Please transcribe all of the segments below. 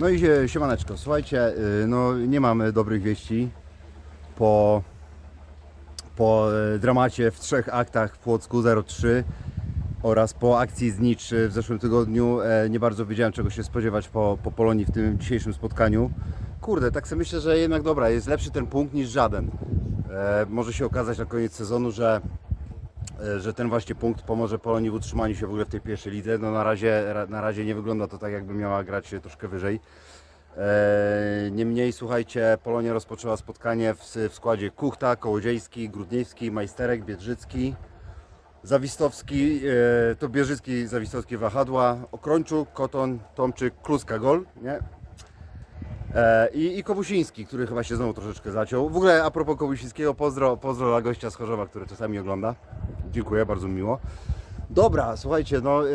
No i sie- siemaneczko, słuchajcie, y, no nie mamy dobrych wieści po, po e, dramacie w trzech aktach w Płocku 03 oraz po akcji Znicz w zeszłym tygodniu. E, Nie bardzo wiedziałem czego się spodziewać po, po Polonii w tym dzisiejszym spotkaniu. Kurde, tak sobie myślę, że jednak dobra, jest lepszy ten punkt niż żaden. E, Może się okazać na koniec sezonu, że e, że ten właśnie punkt pomoże Polonii w utrzymaniu się w ogóle w tej pierwszej lidze. No na razie, ra- na razie nie wygląda to tak, jakby miała grać troszkę wyżej. E, Niemniej, słuchajcie, Polonia rozpoczęła spotkanie w, w składzie Kuchta, Kołodziejski, Grudniewski, Majsterek, Biedrzycki, Zawistowski, e, to Bierzycki, Zawistowski, Wahadła, Okrończuk, Koton, Tomczyk, Kluska, Gol, nie? E, I, I Kobusiński, który chyba się znowu troszeczkę zaciął. W ogóle a propos Kobusińskiego, pozdro, pozdro dla gościa z Chorzowa, który czasami ogląda. Dziękuję, bardzo mi miło. Dobra, słuchajcie, no e,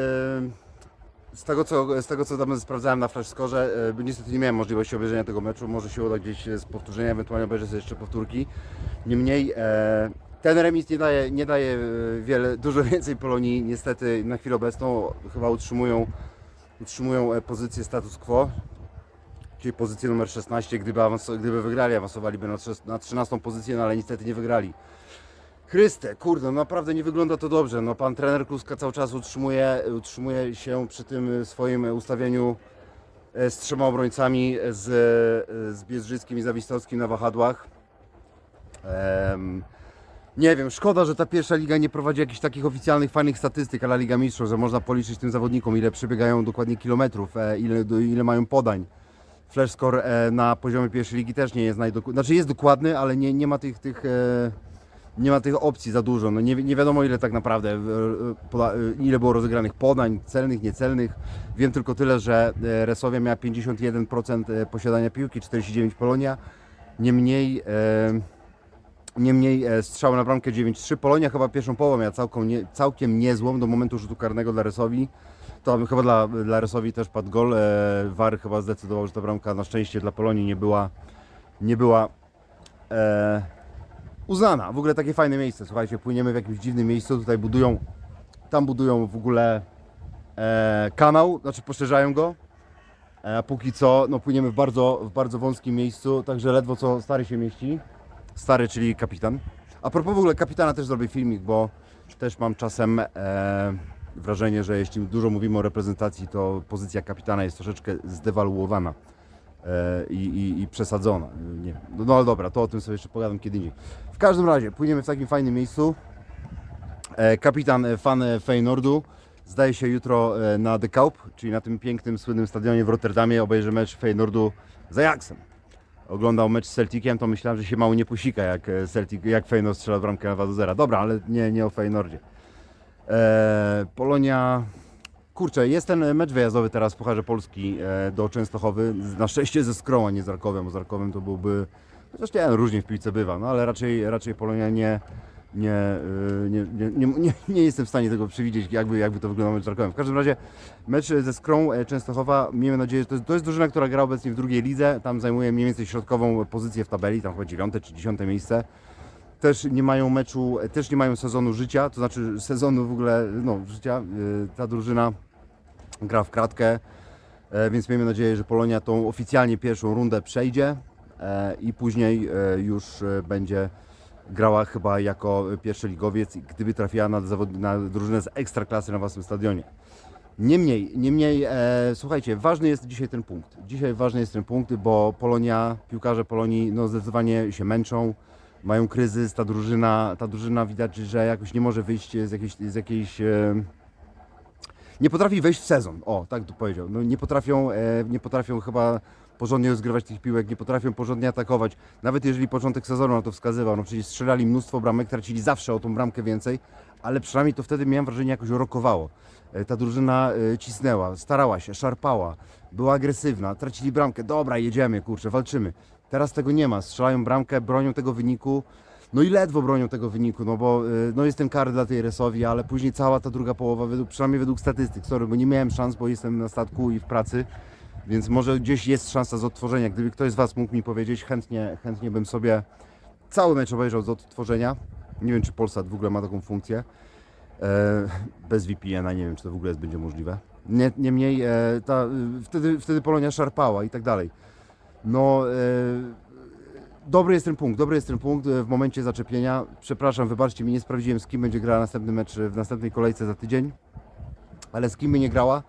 z tego co, z tego co tam sprawdzałem na Flashscore, e, niestety nie miałem możliwości obejrzenia tego meczu, może się uda gdzieś z powtórzenia, ewentualnie obejrzę sobie jeszcze powtórki. Niemniej ten remis nie daje, nie daje wiele, dużo więcej Polonii, niestety na chwilę obecną chyba utrzymują, utrzymują pozycję status quo czyli pozycję numer 16, gdyby, awans- gdyby wygrali, awansowaliby na, na 13 pozycję, no ale niestety nie wygrali. Chryste, kurde, no naprawdę nie wygląda to dobrze. No, pan trener Kluska cały czas utrzymuje, utrzymuje się przy tym swoim ustawieniu e, z trzema obrońcami, z, z Biedrzyckim i Zawistowskim na wahadłach. Em, nie wiem, szkoda, że ta pierwsza liga nie prowadzi jakichś takich oficjalnych, fajnych statystyk, ale Liga Mistrzów, że można policzyć tym zawodnikom, ile przebiegają dokładnie kilometrów, e, ile, ile mają podań. Flash score e, na poziomie pierwszej ligi też nie jest najdokładny. Znaczy jest dokładny, ale nie, nie ma tych, tych, e, nie ma tych opcji za dużo. No nie, nie wiadomo ile tak naprawdę, e, ile było rozegranych podań, celnych, niecelnych. Wiem tylko tyle, że Resowia miała 51% e, posiadania piłki, 49% Polonia. Niemniej, e, niemniej e, strzał na bramkę 9-3. Polonia chyba pierwszą połowę miała całkiem, nie, całkiem niezłą do momentu rzutu karnego dla Resowi. To chyba dla, dla Resowi też padł gol. E, War chyba zdecydował, że ta bramka na szczęście dla Polonii nie była, nie była e, uznana. W ogóle takie fajne miejsce. Słuchajcie, płyniemy w jakimś dziwnym miejscu. Tutaj budują, tam budują w ogóle e, kanał, znaczy poszerzają go. E, póki co, no płyniemy w bardzo, w bardzo wąskim miejscu, także ledwo co stary się mieści. Stary, czyli kapitan. A propos w ogóle kapitana też zrobię filmik, bo też mam czasem e, wrażenie, że jeśli dużo mówimy o reprezentacji, to pozycja kapitana jest troszeczkę zdewaluowana e, i, i, przesadzona. Nie, no, no ale dobra, to o tym sobie jeszcze pogadam kiedy indziej. W każdym razie, płyniemy w takim fajnym miejscu. E, kapitan, e, fan e, Feynordu, zdaje się jutro e, na De Kaup, czyli na tym pięknym, słynnym stadionie w Rotterdamie, obejrzy mecz Feynordu z Ajaxem. Oglądał mecz z Celticiem, to myślałem, że się mało nie posika, jak e, Celtic, jak Feynord strzela bramkę na 2 do 0. Dobra, ale nie, nie o Feynordzie. E, Polonia... Kurczę, jest ten mecz wyjazdowy teraz w Pucharze Polski e, do Częstochowy. Na szczęście ze Skrą, a nie z Rakowem. bo Z Rakowem to byłby... No, różnie w piłce bywa, no ale raczej, raczej Polonia nie, nie, y, nie, nie, nie, nie, jestem w stanie tego przewidzieć, jakby, jakby to wyglądało z Rakowem. W każdym razie mecz ze Skrą e, Częstochowa, miejmy nadzieję, że to jest, to jest drużyna, która gra obecnie w drugiej lidze, tam zajmuje mniej więcej środkową pozycję w tabeli, tam chyba dziewiąte czy dziesiąte miejsce. Też nie mają meczu, e, też nie mają sezonu życia, to znaczy sezonu w ogóle, no życia, y, ta drużyna gra w kratkę, e, więc miejmy nadzieję, że Polonia tą oficjalnie pierwszą rundę przejdzie e, i później e, już e, będzie grała chyba jako pierwszoligowiec, gdyby trafiła na, zawod- na drużynę z ekstraklasy na własnym stadionie. Niemniej, niemniej e, słuchajcie, ważny jest dzisiaj ten punkt. Dzisiaj ważny jest ten punkt, bo Polonia, piłkarze Polonii no zdecydowanie się męczą, mają kryzys, ta drużyna, ta drużyna widać, że jakoś nie może wyjść z jakiejś, z jakiejś e, nie potrafi wejść w sezon. O, tak tu powiedział. No, nie, potrafią, e, nie potrafią chyba porządnie rozgrywać tych piłek, nie potrafią porządnie atakować. Nawet jeżeli początek sezonu na to wskazywał, no przecież strzelali mnóstwo bramek, tracili zawsze o tą bramkę więcej, ale przynajmniej to wtedy miałem wrażenie jakoś rokowało. E, ta drużyna e, cisnęła, starała się, szarpała, była agresywna, tracili bramkę, dobra, jedziemy, kurczę, walczymy. Teraz tego nie ma, strzelają bramkę, bronią tego wyniku, no i ledwo bronią tego wyniku, no bo y, no jest ten kar dla tej Resowi, ale później cała ta druga połowa, według, przynajmniej według statystyk, sorry, bo nie miałem szans, bo jestem na statku i w pracy, więc może gdzieś jest szansa z odtworzenia. Gdyby ktoś z Was mógł mi powiedzieć, chętnie, chętnie bym sobie cały mecz obejrzał z odtworzenia. Nie wiem, czy Polsat w ogóle ma taką funkcję. E, bez VPN-a, nie wiem, czy to w ogóle jest, będzie możliwe. Nie, niemniej e, ta, wtedy, wtedy Polonia szarpała i tak dalej. No, e, dobry jest ten punkt, dobry jest ten punkt w momencie zaczepienia. Przepraszam, wybaczcie mi, nie sprawdziłem z kim będzie grała następny mecz w następnej kolejce za tydzień, ale z kim by nie grała,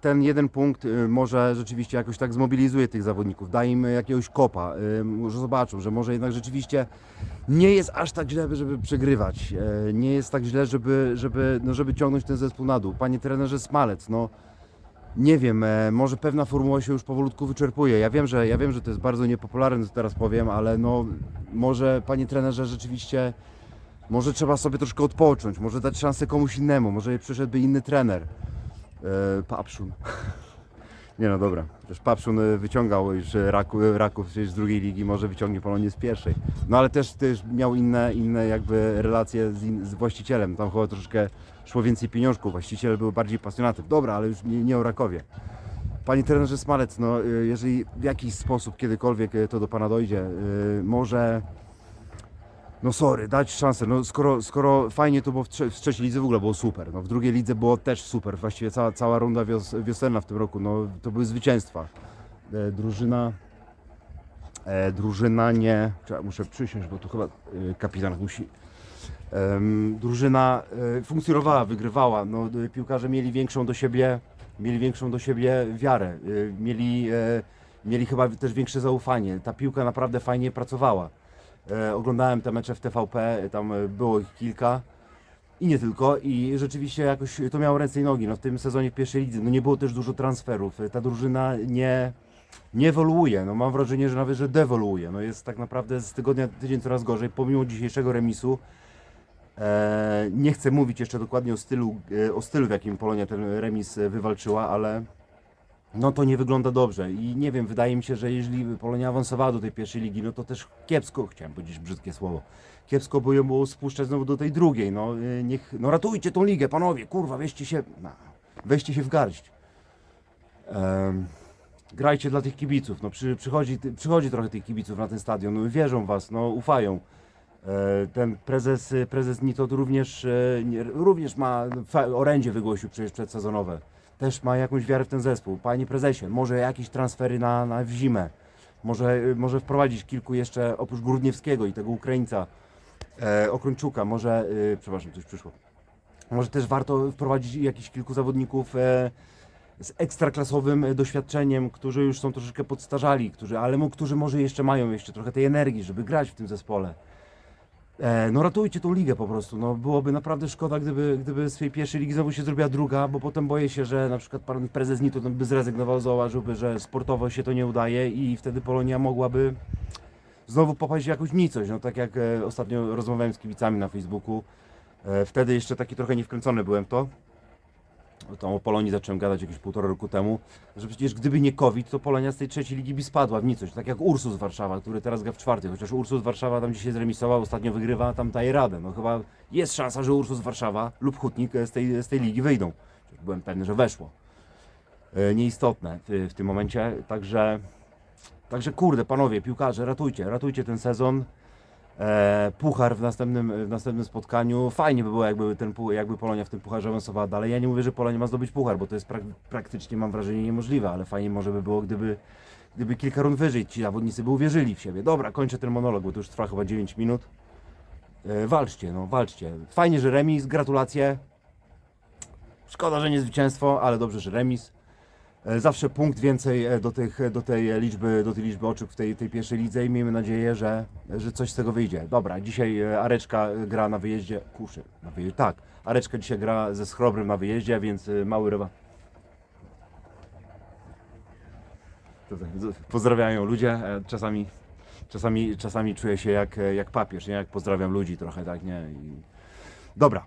ten jeden punkt e, może rzeczywiście jakoś tak zmobilizuje tych zawodników, da im jakiegoś kopa, e, może zobaczą, że może jednak rzeczywiście nie jest aż tak źle, żeby przegrywać, e, nie jest tak źle, żeby, żeby, no, żeby ciągnąć ten zespół na dół. Panie trenerze Smalec, no nie wiem, e, może pewna formuła się już powolutku wyczerpuje. Ja wiem, że ja wiem, że to jest bardzo niepopularne, co teraz powiem, ale no może panie trenerze rzeczywiście może trzeba sobie troszkę odpocząć, może dać szansę komuś innemu, może przyszedłby inny trener. E, Papszun. Nie no dobra, też Papszun e, wyciągał już raku, raków przecież z drugiej ligi, może wyciągnie Polonię z pierwszej. No ale też, też miał inne, inne jakby relacje z, in, z właścicielem, tam chyba troszkę szło więcej pieniążków, właściciele były bardziej pasjonaty. Dobra, ale już nie, nie o Rakowie. Panie trenerze Smalec, no jeżeli w jakiś sposób kiedykolwiek to do Pana dojdzie, może no sorry, dać szansę, no skoro, skoro fajnie to było w, trze- w trzeciej lidze w ogóle było super, no w drugiej lidze było też super, właściwie cała, cała runda wios, wiosenna w tym roku, no to były zwycięstwa. E, drużyna, e, drużyna nie, Czekaj, muszę przysiąść, bo tu chyba e, kapitan musi. Drużyna e, funkcjonowała, wygrywała, no e, piłkarze mieli większą do siebie, mieli większą do siebie wiarę, e, mieli, e, mieli chyba też większe zaufanie, ta piłka naprawdę fajnie pracowała. E, oglądałem te mecze w TVP, tam e, było ich kilka i nie tylko i rzeczywiście jakoś to miało ręce i nogi. No, w tym sezonie w pierwszej lidze no, nie było też dużo transferów. E, Ta drużyna nie, nie ewoluuje. No, mam wrażenie, że nawet że dewoluuje. No, jest tak naprawdę z tygodnia na tydzień coraz gorzej, pomimo dzisiejszego remisu. E, nie chcę mówić jeszcze dokładnie o stylu, o stylu, w jakim Polonia ten remis wywalczyła, ale no to nie wygląda dobrze i nie wiem, wydaje mi się, że jeżeli Polonia awansowała do tej pierwszej ligi, no to też kiepsko, chciałem powiedzieć brzydkie słowo, kiepsko by ją było spuszczać znowu do tej drugiej, no y, niech, no ratujcie tą ligę, panowie, kurwa, weźcie się, no, weźcie się w garść. Em, grajcie dla tych kibiców, no przy, przychodzi, przychodzi trochę tych kibiców na ten stadion, no, wierzą was, no ufają. E, Ten prezes, prezes Nitot również, e, nie- również ma, orędzie wygłosił przecież przedsezonowe. Też ma jakąś wiarę w ten zespół. Panie prezesie, może jakieś transfery na, na w zimę. Może, może wprowadzić kilku jeszcze, oprócz Grudniewskiego i tego Ukraińca, e, Okrończuka, może, e, przepraszam, coś przyszło. Może też warto wprowadzić jakichś kilku zawodników e, z ekstraklasowym e, doświadczeniem, którzy już są troszeczkę podstarzali, którzy, ale którzy może jeszcze mają jeszcze trochę tej energii, żeby grać w tym zespole. E, no ratujcie tą ligę po prostu. No, byłoby naprawdę szkoda, gdyby, gdyby z tej pierwszej ligi znowu się zrobiła druga, bo potem boję się, że na przykład pan prezes Nito by zrezygnował, zauważyłby, że sportowo się to nie udaje i wtedy Polonia mogłaby znowu popaść w jakąś nicość. No tak jak e, ostatnio rozmawiałem z kibicami na Facebooku. E, wtedy jeszcze taki trochę niewkręcony byłem w to. Tam o Polonii zacząłem gadać jakieś półtora roku temu, że przecież gdyby nie COVID, to Polonia z tej trzeciej ligi by spadła w nicość. Tak jak Ursus Warszawa, który teraz gra w czwartej, chociaż Ursus Warszawa tam dzisiaj zremisował, ostatnio wygrywa, tam daje radę. No chyba jest szansa, że Ursus Warszawa lub Hutnik z tej, z tej ligi wyjdą. Byłem pewny, że weszło. E, Nieistotne w, w tym momencie, także, także kurde, panowie, piłkarze, ratujcie, ratujcie ten sezon. E, puchar w następnym, w następnym spotkaniu. Fajnie by było, jakby, ten, jakby Polonia w tym pucharze awansowała dalej. Ja nie mówię, że Polonia ma zdobyć puchar, bo to jest prak- praktycznie, mam wrażenie, niemożliwe, ale fajnie może by było, gdyby, gdyby kilka rund wyżej ci zawodnicy by uwierzyli w siebie. Dobra, kończę ten monolog, bo to już trwa chyba 9 minut. E, walczcie, no, walczcie. Fajnie, że remis, gratulacje. Szkoda, że nie zwycięstwo, ale dobrze, że remis. E, Zawsze punkt więcej e, do, tych, do tej liczby, do tej liczby oczek w tej, tej pierwszej lidze i miejmy nadzieję, że, że coś z tego wyjdzie. Dobra, dzisiaj e, Areczka gra na wyjeździe, kuszy, na wyjeździe, tak. Areczka dzisiaj gra ze Schrobrem na wyjeździe, więc e, mały ryba. Tutaj z- Pozdrawiają ludzie, e, czasami, czasami, czasami czuję się jak, e, jak papież, nie? Jak pozdrawiam ludzi trochę, tak, nie? I... Dobra,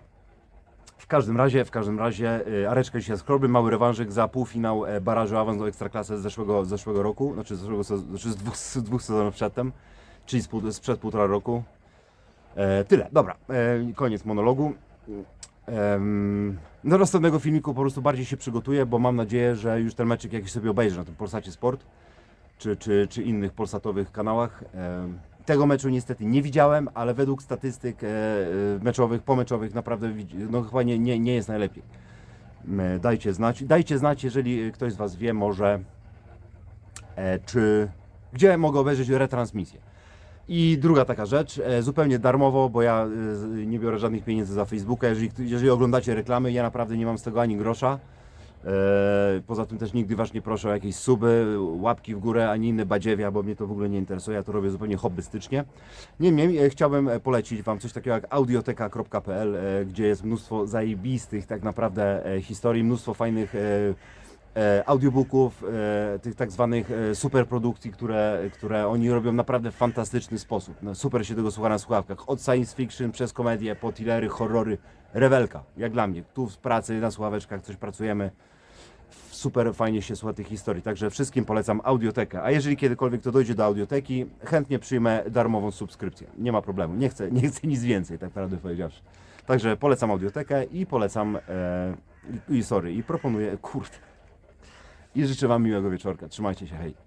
w każdym razie, w każdym razie y, Areczka dzisiaj z mały rewanżyk za półfinał e, barażu awans do Ekstraklasy z zeszłego, z zeszłego roku, znaczy z, zeszłego, znaczy z, dwóch, z dwóch sezonów przedtem, czyli z pół, sprzed półtora roku. E, tyle, dobra, e, koniec monologu. Do następnego filmiku po prostu bardziej się przygotuję, bo mam nadzieję, że już ten meczyk jakiś sobie obejrzę na tym Polsacie Sport, czy, czy, czy innych polsatowych kanałach. Tego meczu niestety nie widziałem, ale według statystyk e, e, meczowych, pomeczowych naprawdę no, chyba nie, nie, nie jest najlepiej. m, dajcie znać. Dajcie znać, jeżeli ktoś z Was wie może, e, czy gdzie mogę obejrzeć retransmisję. I druga taka rzecz, e, zupełnie darmowo, bo ja e, nie biorę żadnych pieniędzy za Facebooka. Jeżeli, jeżeli oglądacie reklamy, ja naprawdę nie mam z tego ani grosza. E, Poza tym też nigdy Was nie proszę o jakieś suby, łapki w górę, ani inne badziewia, bo mnie to w ogóle nie interesuje. Ja to robię zupełnie hobbystycznie. Niemniej e, chciałbym e, polecić Wam coś takiego jak audioteka.pl, gdzie jest mnóstwo zajebistych tak naprawdę historii, mnóstwo fajnych audiobooków, e, tych tak zwanych e, superprodukcji, które, które oni robią naprawdę w fantastyczny sposób. No, super się tego słucha na słuchawkach. Od science fiction przez komedię, po thrillery, horrory. Rewelka, jak dla mnie. Tu w pracy, na słuchaweczkach coś pracujemy. Super fajnie się słucha tych historii, także wszystkim polecam audiotekę. A jeżeli kiedykolwiek to dojdzie do audioteki, chętnie przyjmę darmową subskrypcję. Nie ma problemu, nie chcę, nie chcę nic więcej, tak naprawdę powiedziawszy. Także polecam audiotekę i polecam, e, i sorry, i proponuję, kurde. I życzę Wam miłego wieczorka. Trzymajcie się, hej.